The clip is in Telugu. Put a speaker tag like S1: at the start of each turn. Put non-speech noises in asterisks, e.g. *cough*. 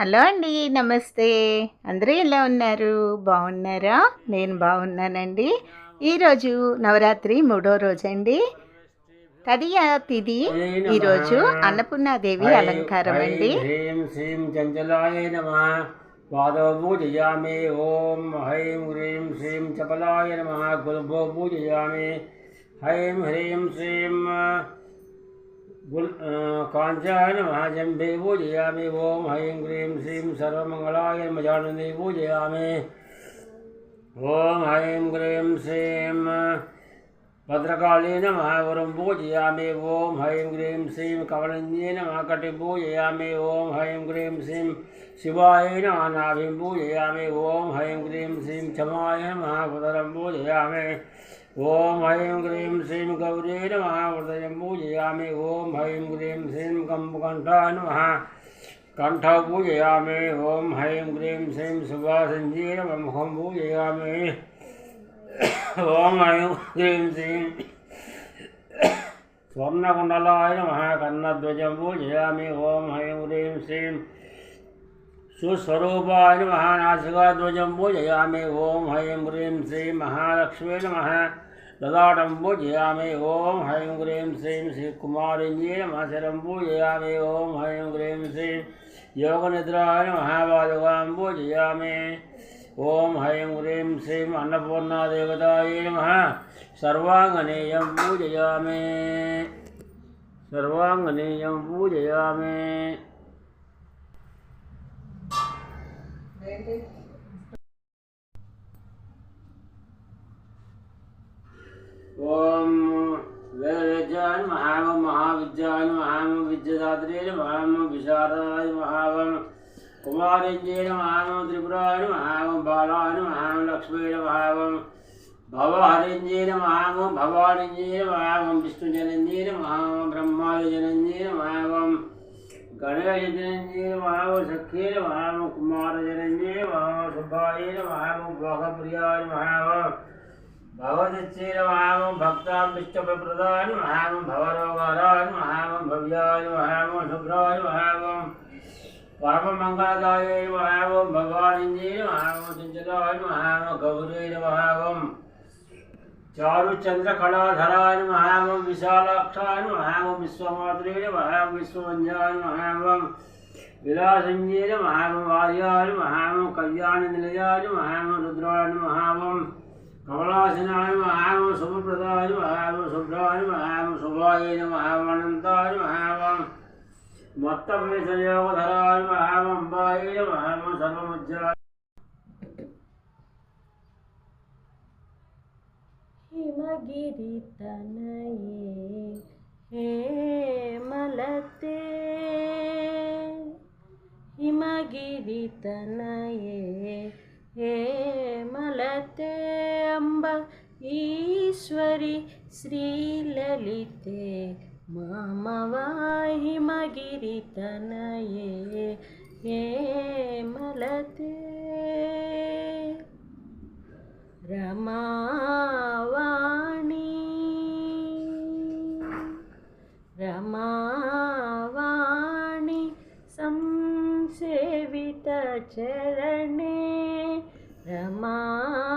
S1: హలో అండి నమస్తే. అందరూ ఎలా ఉన్నారు? బాగున్నారా? నేను బాగున్నానండి. ఈరోజు నవరాత్రి మూడో రోజు అండి తదియ తిథి
S2: ఈరోజు
S1: అన్నపూర్ణాదేవి అలంకారం అండి.
S2: పాదో పూజయామి. ఓం హైం హ్రీం శ్రీం చపలాయ నమ. గుల్భో పూజయామి. హైం హ్రీం శ్రీం काञ्चायन महाजम्बे पूजयामि ॐ ऐं ह्रीं श्रीं सर्वमङ्गलाय मजानन्दे पूजयामि ॐ ऐं ह्रीं श्रीं भद्रकाली नम गुरुं पूजयामि ओं ऐं ह्रीं श्रीं कवलिन्ये नमः कटिं पूजयामि ओं ह्रीं ह्रीं श्रीं शिवाय नमः नाभिं पूजयामि ॐ ऐं ह्रीं श्रीं क्षमाय नम उदरं पूजयामि ओं ह्रीं ह्रीं श्रीं गौरे नम हृदयं पूजयामि ओं ह्रीं ह्रीं श्रीं कम्बकण्ठाय नम कंठ पूजयामि ॐ ऐं ह्रीं श्रीं नम मुखम पूजयामि *coughs* ఓం ఐం హ్రీం శ్రీం స్వర్ణకుండలాయ నమ కన్నధ్వజం ఓం ఐం హ్రీం శ్రీం. సుస్వరూపాయ నమ నాసికాధ్వజం పూజయామి ఓం ఐం హ్రీం శ్రీం. మహాలక్ష్మీ నమ. లలాటం జయామి ఓం ఐం హ్రీం శ్రీం. శ్రీకుమారిణ్యే నమ శరం పూజయామి ఓం ఐం హ్రీం శ్రీం. యోగనిద్రాయ మహాబాలుగాంబు పూజయామి. ओम हयं ह्रीं श्रीं अन्नपूर्णादेवतायै नमः। सर्वाङ्गनेयं पूजयामि। सर्वाङ्गनेयं पूजयामि। ॐ वेदविद्यान् महाम महाविद्यान् महाम विद्यादात्रे महाम विशारदाय महावम् कुमारिज्येन आमं त्रिपुराणम् आमं बालानम् आमं लक्ष्मीनमामं भवहरिञ्जीरम् आमं भवानिञ्जीरम् आमं विष्णुजनञ्जीरम् आमं ब्रह्मादिजनञ्जीरम् आमं गणेशजनञ्जीरम् आमं सख्येरम् आमं कुमारजनञ्जीरम् आमं सुभायेरम् आमं भोगप्रियायम् आमं भगवदच्चीरमामं भक्तां विष्णुप्रदानम् आव भवरोगारान् आव भव्याय आमं शुभ्राय పరమమంగళదాయ మహామం భగవానింజయ మహామం చించలాయ మహామం గౌరీయ మహామం చారు చంద్ర చంద్రకళాధరాయ మహామం విశాలాక్షాయ మహామం విశ్వమాత్రేయ మహామం విశ్వవంజాయ మహామం విలాసంజయ మహామం ఆర్యాయ మహామం కళ్యాణ నిలయాయ మహామం రుద్రాయ మహామం కమలాసనాయ మహామ శుభప్రదాయ మహామ శుభ్రాయ మహామ శుభాయ మహామనంతాయ మొత్తం విషయోధరాయ మహామంబాయ మహామ సర్వముజ్జాయ
S3: హిమగిరితనయే హేమలతే హిమగిరితనయే హేమలతే అంబ ఈశ్వరి శ్రీలలితే मामवाहि ये मलते। रमावाणी रमावाणी संसेवितचरणे रमा